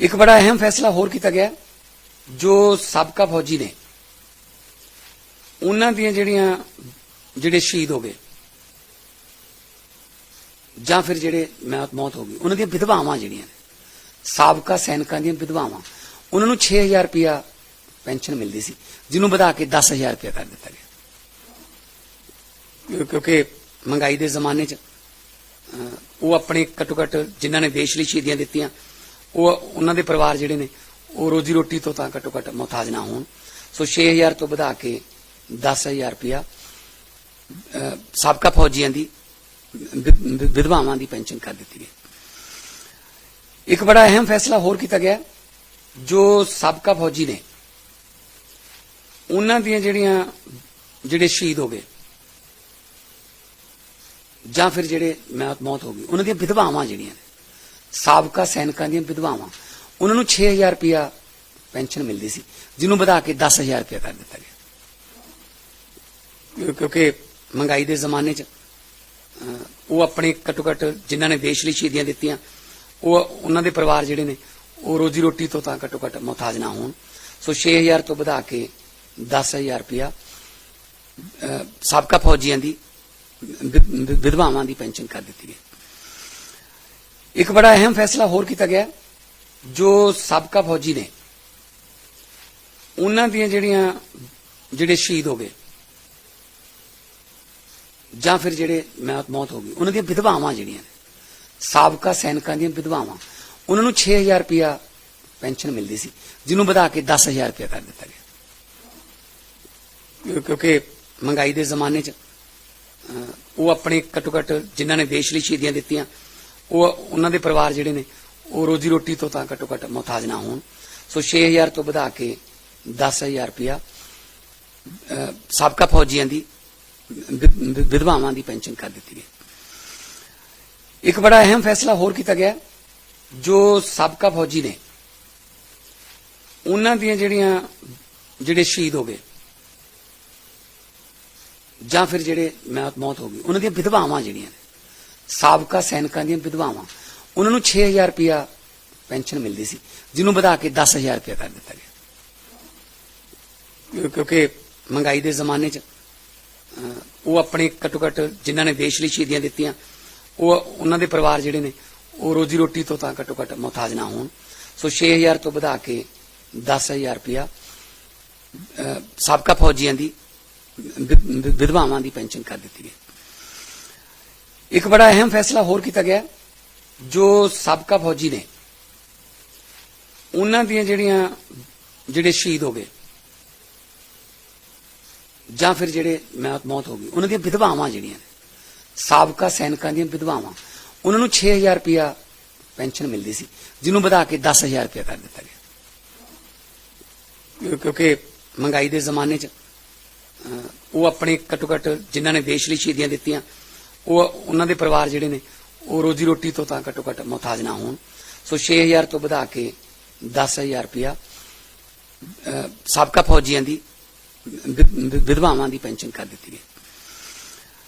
ਇੱਕ ਬੜਾ ਅਹਿਮ ਫੈਸਲਾ ਹੋਰ ਕੀਤਾ ਗਿਆ, ਜੋ ਸਾਬਕਾ ਫੌਜੀ ਨੇ। ਉਹਨਾਂ ਦੀਆਂ ਜਿਹੜੀਆਂ, ਜਿਹੜੇ ਸ਼ਹੀਦ ਹੋ ਗਏ, ਜਾਂ ਫਿਰ ਜਿਹੜੇ ਮੌਤ ਹੋ ਗਈ, ਉਹਨਾਂ ਦੀਆਂ ਵਿਧਵਾਵਾਂ ਜਿਹੜੀਆਂ ਨੇ, ਸਾਬਕਾ ਸੈਨਿਕਾਂ ਦੀਆਂ ਵਿਧਵਾਵਾਂ, ਉਹਨਾਂ ਨੂੰ 6000 ਰੁਪਇਆ ਪੈਨਸ਼ਨ ਮਿਲਦੀ ਸੀ, ਜਿਹਨੂੰ ਵਧਾ ਕੇ 10000 ਰੁਪਇਆ ਕਰ ਦਿੱਤਾ ਗਿਆ। ਕਿਉਂਕਿ ਮਹਿੰਗਾਈ ਦੇ ਜ਼ਮਾਨੇ 'ਚ ਉਹ ਆਪਣੇ ਘੱਟੋ ਘੱਟ ਜਿਨ੍ਹਾਂ ਨੇ ਦੇਸ਼ ਲਈ ਸ਼ਹੀਦੀਆਂ ਦਿੱਤੀਆਂ ਉਹ ਉਹਨਾਂ ਦੇ ਪਰਿਵਾਰ ਜਿਹੜੇ ਨੇ, ਉਹ ਰੋਜੀ ਰੋਟੀ ਤੋਂ ਤਾਂ ਘੱਟੋ ਘੱਟ ਮੁਹਤਾਜ ਨਾ ਹੋਣ। ਸੋ 6000 ਤੋਂ ਵਧਾ ਕੇ 10000 ਰੁਪਇਆ ਸਾਬਕਾ ਫੌਜੀਆਂ ਦੀ ਵਿਧਵਾਵਾਂ ਦੀ ਪੈਨਸ਼ਨ ਕਰ ਦਿੱਤੀ ਗਈ। ਇੱਕ ਬੜਾ ਅਹਿਮ ਫੈਸਲਾ ਹੋਰ ਕੀਤਾ ਗਿਆ, ਜੋ ਸਾਬਕਾ ਫੌਜੀ ਨੇ, ਉਹਨਾਂ ਦੀਆਂ ਜਿਹੜੀਆਂ, ਜਿਹੜੇ ਸ਼ਹੀਦ ਹੋ ਗਏ, ਜਾਂ ਫਿਰ ਜਿਹੜੇ ਮੌਤ ਮੌਤ ਹੋ ਗਈ, ਉਹਨਾਂ ਦੀਆਂ ਵਿਧਵਾਵਾਂ ਜਿਹੜੀਆਂ ਨੇ ਸਾਬਕਾ ਸੈਨਿਕਾਂ ਦੀਆਂ ਵਿਧਵਾਵਾਂ। ਉਹਨਾਂ ਨੂੰ 6000 ਰੁਪਇਆ ਪੈਨਸ਼ਨ ਮਿਲਦੀ ਸੀ, ਜਿਹਨੂੰ ਵਧਾ ਕੇ 10000 ਰੁਪਇਆ ਕਰ ਦਿੱਤਾ ਗਿਆ। ਕਿਉਂਕਿ ਮਹਿੰਗਾਈ ਦੇ ਜ਼ਮਾਨੇ 'ਚ ਉਹ ਆਪਣੇ ਘੱਟੋ ਘੱਟ ਜਿਨ੍ਹਾਂ ਨੇ ਦੇਸ਼ ਲਈ ਸ਼ਹੀਦੀਆਂ ਦਿੱਤੀਆਂ, ਉਹ ਉਹਨਾਂ ਦੇ ਪਰਿਵਾਰ ਜਿਹੜੇ ਨੇ, ਉਹ ਰੋਜੀ ਰੋਟੀ ਤੋਂ ਤਾਂ ਘੱਟੋ ਘੱਟ ਮੁਹਤਾਜ ਨਾ ਹੋਣ। ਸੋ 6000 ਤੋਂ ਵਧਾ ਕੇ 10000 ਰੁਪਇਆ ਸਾਬਕਾ ਫੌਜੀਆਂ ਦੀ ਵਿਧਵਾਵਾਂ ਦੀ ਪੈਨਸ਼ਨ ਕਰ ਦਿੱਤੀ ਗਈ। ਇੱਕ ਬੜਾ ਅਹਿਮ ਫੈਸਲਾ ਹੋਰ ਕੀਤਾ ਗਿਆ, ਜੋ ਸਾਬਕਾ ਫੌਜੀ ਨੇ। ਉਹਨਾਂ ਦੀਆਂ ਜਿਹੜੀਆਂ, ਜਿਹੜੇ ਸ਼ਹੀਦ ਹੋ ਗਏ, ਜਾਂ ਫਿਰ ਜਿਹੜੇ ਮੌਤ ਮੌਤ ਹੋ ਗਈ, ਉਹਨਾਂ ਦੀਆਂ ਵਿਧਵਾਵਾਂ ਜਿਹੜੀਆਂ ਨੇ, ਸਾਬਕਾ ਸੈਨਿਕਾਂ ਦੀਆਂ ਵਿਧਵਾਵਾਂ, ਉਹਨਾਂ ਨੂੰ 6000 ਰੁਪਇਆ ਪੈਨਸ਼ਨ ਮਿਲਦੀ ਸੀ, ਜਿਹਨੂੰ ਵਧਾ ਕੇ 10000 ਰੁਪਇਆ ਕਰ ਦਿੱਤਾ ਗਿਆ। ਕਿਉਂਕਿ ਮਹਿੰਗਾਈ ਦੇ ਜ਼ਮਾਨੇ 'ਚ ਉਹ ਆਪਣੇ ਘੱਟੋ ਘੱਟ ਜਿਨ੍ਹਾਂ ਨੇ ਦੇਸ਼ ਲਈ ਸ਼ਹੀਦੀਆਂ ਦਿੱਤੀਆਂ ਉਹ ਉਹਨਾਂ ਦੇ ਪਰਿਵਾਰ ਜਿਹੜੇ ਨੇ, ਉਹ ਰੋਜੀ ਰੋਟੀ ਤੋਂ ਤਾਂ ਘੱਟੋ ਘੱਟ ਮੁਹਤਾਜ ਨਾ ਹੋਣ। ਸੋ 6000 ਤੋਂ ਵਧਾ ਕੇ 10000 ਰੁਪਇਆ ਸਾਬਕਾ ਫੌਜੀਆਂ ਦੀ ਵਿਧਵਾਵਾਂ ਦੀ ਪੈਨਸ਼ਨ ਕਰ ਦਿੱਤੀ ਗਈ। ਇੱਕ ਬੜਾ ਅਹਿਮ ਫੈਸਲਾ ਹੋਰ ਕੀਤਾ ਗਿਆ, ਜੋ ਸਾਬਕਾ ਫੌਜੀ ਨੇ, ਉਹਨਾਂ ਦੀਆਂ ਜਿਹੜੀਆਂ, ਜਿਹੜੇ ਸ਼ਹੀਦ ਹੋ ਗਏ, ਜਾਂ ਫਿਰ ਜਿਹੜੇ ਮੌਤ ਮੌਤ ਹੋ ਗਈ, ਉਹਨਾਂ ਦੀਆਂ ਵਿਧਵਾਵਾਂ ਜਿਹੜੀਆਂ ਨੇ ਸਾਬਕਾ ਸੈਨਿਕਾਂ ਦੀਆਂ ਵਿਧਵਾਵਾਂ। ਉਹਨਾਂ ਨੂੰ 6000 ਰੁਪਇਆ ਪੈਨਸ਼ਨ ਮਿਲਦੀ ਸੀ, ਜਿਹਨੂੰ ਵਧਾ ਕੇ 10000 ਰੁਪਇਆ ਕਰ ਦਿੱਤਾ ਗਿਆ। ਕਿਉਂਕਿ ਮਹਿੰਗਾਈ ਦੇ ਜ਼ਮਾਨੇ 'ਚ ਉਹ ਆਪਣੇ ਘੱਟੋ ਘੱਟ ਜਿਨ੍ਹਾਂ ਨੇ ਦੇਸ਼ ਲਈ ਸ਼ਹੀਦੀਆਂ ਦਿੱਤੀਆਂ, ਉਹ ਉਹਨਾਂ ਦੇ ਪਰਿਵਾਰ ਜਿਹੜੇ ਨੇ, ਉਹ ਰੋਜੀ ਰੋਟੀ ਤੋਂ ਤਾਂ ਘੱਟੋ ਘੱਟ ਮੁਹਤਾਜ ਨਾ ਹੋਣ। ਸੋ 6000 ਤੋਂ ਵਧਾ ਕੇ 10000 ਰੁਪਇਆ ਸਾਬਕਾ ਫੌਜੀਆਂ ਦੀ ਵਿਧਵਾਵਾਂ ਦੀ ਪੈਨਸ਼ਨ ਕਰ ਦਿੱਤੀ ਗਈ। ਇੱਕ ਬੜਾ ਅਹਿਮ ਫੈਸਲਾ ਹੋਰ ਕੀਤਾ ਗਿਆ, ਜੋ ਸਾਬਕਾ ਫੌਜੀ ਨੇ। ਉਹਨਾਂ ਦੀਆਂ ਜਿਹੜੀਆਂ, ਜਿਹੜੇ ਸ਼ਹੀਦ ਹੋ ਗਏ, ਜਾਂ ਫਿਰ ਜਿਹੜੇ ਮੌਤ ਹੋ ਗਈ, ਉਹਨਾਂ ਦੀਆਂ ਵਿਧਵਾਵਾਂ ਜਿਹੜੀਆਂ ਨੇ, ਸਾਬਕਾ ਸੈਨਿਕਾਂ ਦੀਆਂ ਵਿਧਵਾਵਾਂ, ਉਹਨਾਂ ਨੂੰ 6000 ਰੁਪਇਆ ਪੈਨਸ਼ਨ ਮਿਲਦੀ ਸੀ, ਜਿਹਨੂੰ ਵਧਾ ਕੇ 10000 ਰੁਪਇਆ ਕਰ ਦਿੱਤਾ ਗਿਆ। ਕਿਉਂਕਿ ਮਹਿੰਗਾਈ ਦੇ ਜ਼ਮਾਨੇ 'ਚ ਉਹ ਆਪਣੇ ਘੱਟੋ ਘੱਟ ਜਿਨ੍ਹਾਂ ਨੇ ਦੇਸ਼ ਲਈ ਸ਼ਹੀਦੀਆਂ ਦਿੱਤੀਆਂ ਉਹ ਉਹਨਾਂ ਦੇ ਪਰਿਵਾਰ ਜਿਹੜੇ ਨੇ, ਉਹ ਰੋਜੀ ਰੋਟੀ ਤੋਂ ਤਾਂ ਘੱਟੋ ਘੱਟ ਮੁਹਤਾਜ ਨਾ ਹੋਣ। ਸੋ 6000 ਤੋਂ ਵਧਾ ਕੇ 10000 ਰੁਪਇਆ ਸਾਬਕਾ ਫੌਜੀਆਂ ਦੀ ਵਿਧਵਾਵਾਂ ਦੀ ਪੈਨਸ਼ਨ ਕਰ ਦਿੱਤੀ ਗਈ।